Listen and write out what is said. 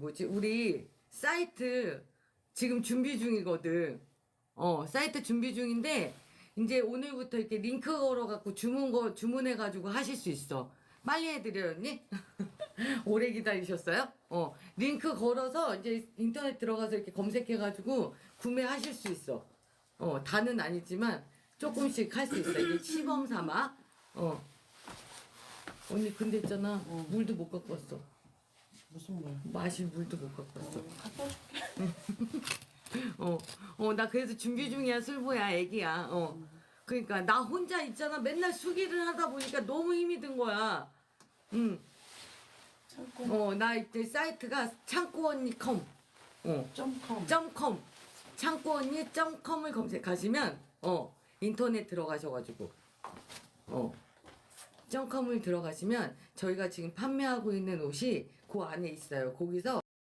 뭐지 우리 사이트 지금 준비 중이거든. 어 사이트 준비 중인데 이제 오늘부터 이렇게 링크 걸어갖고 주문 거 주문해가지고 하실 수 있어. 빨리 해드려요 언니? 오래 기다리셨어요? 어 링크 걸어서 이제 인터넷 들어가서 이렇게 검색해가지고 구매하실 수 있어. 어 다는 아니지만 조금씩 할 수 있어. 이게 시범 삼아. 어 언니 근데 있잖아 물도 못 갖고 왔어. 마실 물도 못 갖고 왔어. 갖다 줄게. 어, 어, 나 그래서 준비 중이야, 술보야, 애기야. 어. 그러니까 나 혼자 있잖아. 맨날 수기를 하다 보니까 너무 힘이 든 거야. 응. 참고 어, 나 이제 사이트가 창고 언니 컴. 어. 점컴. 점컴. 창고 언니 점컴을 검색하시면 어, 인터넷 들어가셔 가지고 어. 점컴을 들어가시면 저희가 지금 판매하고 있는 옷이 그 안에 있어요. 거기서